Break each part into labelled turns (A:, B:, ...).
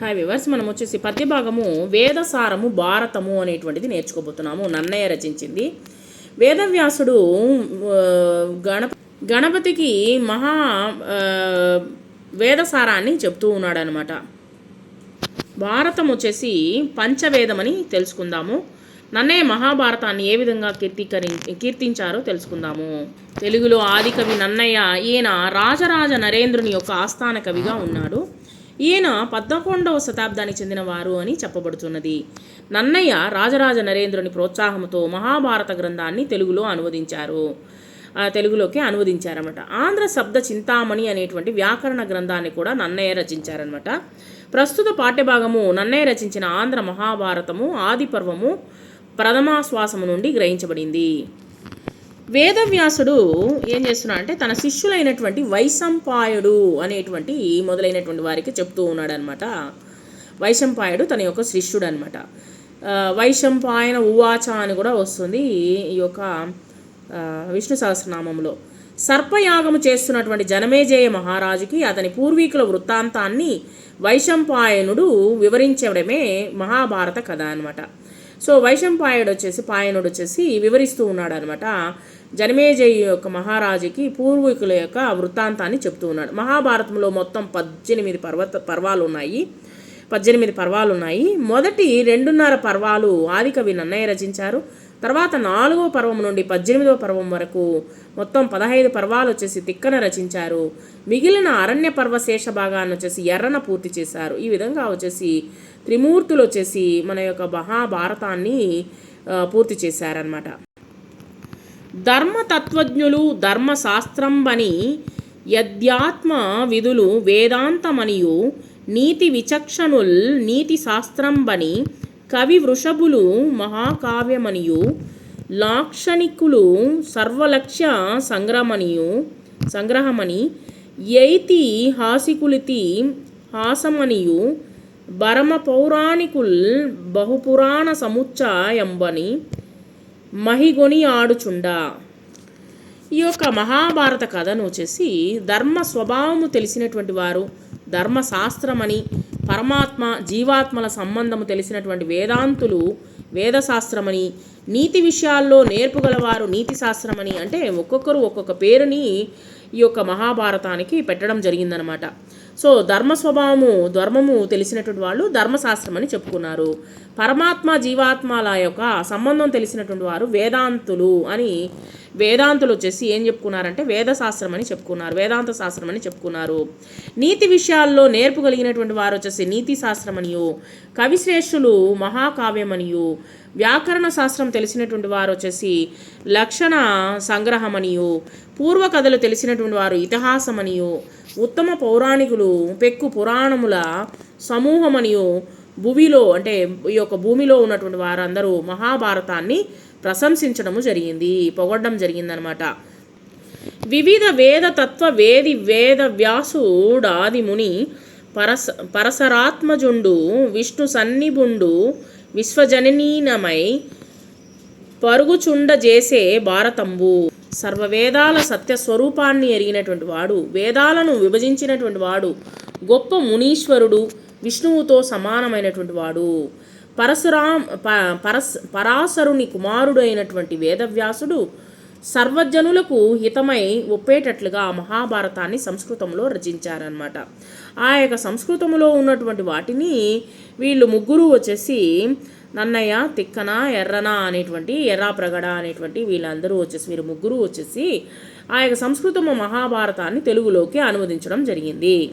A: Hi viewers మనం వచ్చేసి పద్యభాగము వేదసారము భారతము అనేటువంటిది నేర్చుకోబోతున్నాము నన్నయ్య రచించింది. వేదవ్యాసుడు గణప గణపతికి మహా వేదసారాన్ని చెప్తూ ఉన్నాడు అనమాట భారతం వచ్చేసి పంచవేదమని తెలుసుకుందాము. నన్నయ్య మహాభారతాన్ని ఏ విధంగా కీర్తికరి కీర్తించారో తెలుసుకుందాము. తెలుగులో ఆదికవి నన్నయ్య ఈయన రాజరాజ నరేంద్రుని యొక్క ఆస్థాన కవిగా ఉన్నాడు. ఈయన పద్మకొండవ శతాబ్దానికి చెందినవారు అని చెప్పబడుతున్నది. నన్నయ్య రాజరాజ నరేంద్రుని ప్రోత్సాహంతో మహాభారత గ్రంథాన్ని తెలుగులో అనువదించారు. తెలుగులోకి అనువదించారన్నమాట. ఆంధ్ర శబ్ద చింతామణి అనేటువంటి వ్యాకరణ గ్రంథాన్ని కూడా నన్నయ్య రచించారనమాట ప్రస్తుత పాఠ్యభాగము నన్నయ్య రచించిన ఆంధ్ర మహాభారతము ఆదిపర్వము ప్రథమాశ్వాసము నుండి గ్రహించబడింది. వేదవ్యాసుడు ఏం చేస్తున్నాడు అంటే తన శిష్యులైనటువంటి వైశంపాయుడు అనేటువంటి మొదలైనటువంటి వారికి చెప్తూ ఉన్నాడు అనమాట వైశంపాయుడు తన యొక్క శిష్యుడు అనమాట వైశంపాయన ఉవాచ అని కూడా వస్తుంది ఈ యొక్క విష్ణు సహస్రనామంలో. సర్పయాగము చేస్తున్నటువంటి జనమేజయ మహారాజుకి అతని పూర్వీకుల వృత్తాంతాన్ని వైశంపాయనుడు వివరించడమే మహాభారత కథ అనమాట సో వైశంపాయుడు వచ్చేసి పాయనుడు వచ్చేసి వివరిస్తూ ఉన్నాడు అనమాట జనమేజయ యొక్క మహారాజుకి పూర్వీకుల యొక్క వృత్తాంతాన్ని చెప్తూ ఉన్నాడు. మహాభారతంలో మొత్తం పద్దెనిమిది పర్వత పర్వాలు ఉన్నాయి. పద్దెనిమిది పర్వాలు ఉన్నాయి. మొదటి రెండున్నర పర్వాలు ఆదికవి నన్నయ్య రచించారు. తర్వాత నాలుగో పర్వం నుండి పద్దెనిమిదవ పర్వం వరకు మొత్తం పదహైదు పర్వాలు వచ్చేసి తిక్కన రచించారు. మిగిలిన అరణ్య పర్వ శేష భాగాన్ని వచ్చేసి ఎర్రన పూర్తి చేశారు. ఈ విధంగా వచ్చేసి త్రిమూర్తులు వచ్చేసి మన యొక్క మహాభారతాన్ని పూర్తి చేశారనమాట ధర్మతత్వజ్ఞులు ధర్మశాస్త్రంబని యద్యాత్మ విధులు వేదాంతమనియు నీతి విచక్షణుల్ నీతి శాస్త్రంబని కవి వృషభులు మహాకావ్యమనియు లాక్షణికులు సర్వలక్ష్య సంగ్రమనియు సంగ్రహమని ఎయితి హాసికులితి హాసమనియు భరమ పౌరాణికుల్ బహుపురాణ సముచ్చయంబని మహిగొని ఆడుచుండా. ఈ యొక్క మహాభారత కథను వచ్చేసి ధర్మ స్వభావము తెలిసినటువంటి వారు ధర్మశాస్త్రమని పరమాత్మ జీవాత్మల సంబంధము తెలిసినటువంటి వేదాంతులు వేదశాస్త్రమని నీతి విషయాల్లో నేర్పుగలవారు నీతి శాస్త్రమని అంటే ఒక్కొక్కరు ఒక్కొక్క పేరుని ఈ యొక్క మహాభారతానికి పెట్టడం జరిగిందనమాట. సో ధర్మ స్వభావము ధర్మము తెలిసినటువంటి వాళ్ళు ధర్మశాస్త్రం అని చెప్పుకున్నారు. పరమాత్మ జీవాత్మల యొక్క సంబంధం తెలిసినటువంటి వారు వేదాంతులు అని వేదాంతులు వచ్చేసి ఏం చెప్పుకున్నారంటే వేదశాస్త్రం అని చెప్పుకున్నారు వేదాంత శాస్త్రం అని చెప్పుకున్నారు. నీతి విషయాల్లో నేర్పు కలిగినటువంటి వారు వచ్చేసి నీతి శాస్త్రం అనియు కవిశ్రేష్ఠులు మహాకావ్యమనియు వ్యాకరణ శాస్త్రం తెలిసినటువంటి వారు వచ్చేసి లక్షణ సంగ్రహమనియు పూర్వ కథలు తెలిసినటువంటి వారు ఇతిహాసమనియు ఉత్తమ పౌరాణికులు పెక్కు పురాణముల సమూహమనియు భూమిలో అంటే ఈ యొక్క భూమిలో ఉన్నటువంటి వారందరూ మహాభారతాన్ని ప్రశంసించడము జరిగింది పొగడ్డం జరిగిందనమాట. వివిధ వేద తత్వ వేది వేద వ్యాసుడాది ముని పరస పరసరాత్మజుండు విష్ణు సన్నిభుండు విశ్వజననీనమై పరుగుచుండ చేసే భారతంబు. సర్వవేదాల సత్య స్వరూపాన్ని ఎరిగినటువంటి వాడు వేదాలను విభజించినటువంటి వాడు గొప్ప మునీశ్వరుడు విష్ణువుతో సమానమైనటువంటి వాడు. పరశురాం ప- పరస్ పరాశరుని కుమారుడు అయినటువంటి వేదవ్యాసుడు సర్వజనులకు హితమై ఒప్పేటట్లుగా ఆ మహాభారతాన్ని సంస్కృతంలో రచించారనమాట ఆ యొక్క సంస్కృతంలో ఉన్నటువంటి వాటిని వీళ్ళు ముగ్గురు వచ్చేసి నన్నయ్య తిక్కన ఎర్రన అనేటువంటి ఎర్రాప్రగడ అనేటువంటి వీళ్ళందరూ వచ్చేసి వీరు ముగ్గురు వచ్చేసి ఆ యొక్క సంస్కృతము మహాభారతాన్ని తెలుగులోకి అనువదించడం జరిగింది.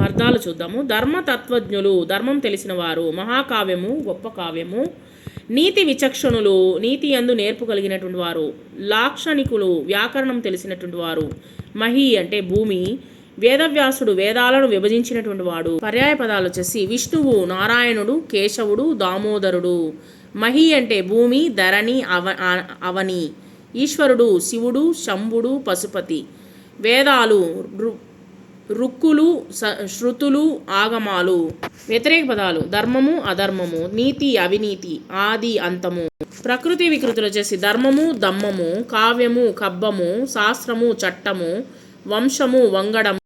A: అర్థాలు చూద్దాము. ధర్మతత్వజ్ఞులు ధర్మం తెలిసిన వారు మహాకావ్యము గొప్ప కావ్యము నీతి విచక్షణులు నీతి యందు నేర్పు కలిగినటువంటి వారు లాక్షణికులు వ్యాకరణం తెలిసినటువంటి వారు మహి అంటే భూమి వేదవ్యాసుడు వేదాలను విభజించినటువంటి వాడు. పర్యాయ పదాలు వచ్చేసి విష్ణువు నారాయణుడు కేశవుడు దామోదరుడు. మహి అంటే భూమి ధరణి అవ అవని. ఈశ్వరుడు శివుడు శంభుడు పశుపతి. వేదాలు రుక్కులు స- శృతులు ఆగమాలు. వ్యతిరేక పదాలు. ధర్మము అధర్మము. నీతి అవినీతి. ఆది అంతము. ప్రకృతి వికృతులు వచ్చేసి ధర్మము దమ్మము కావ్యము కబ్బము శాస్త్రము చట్టము వంశము వంగడము.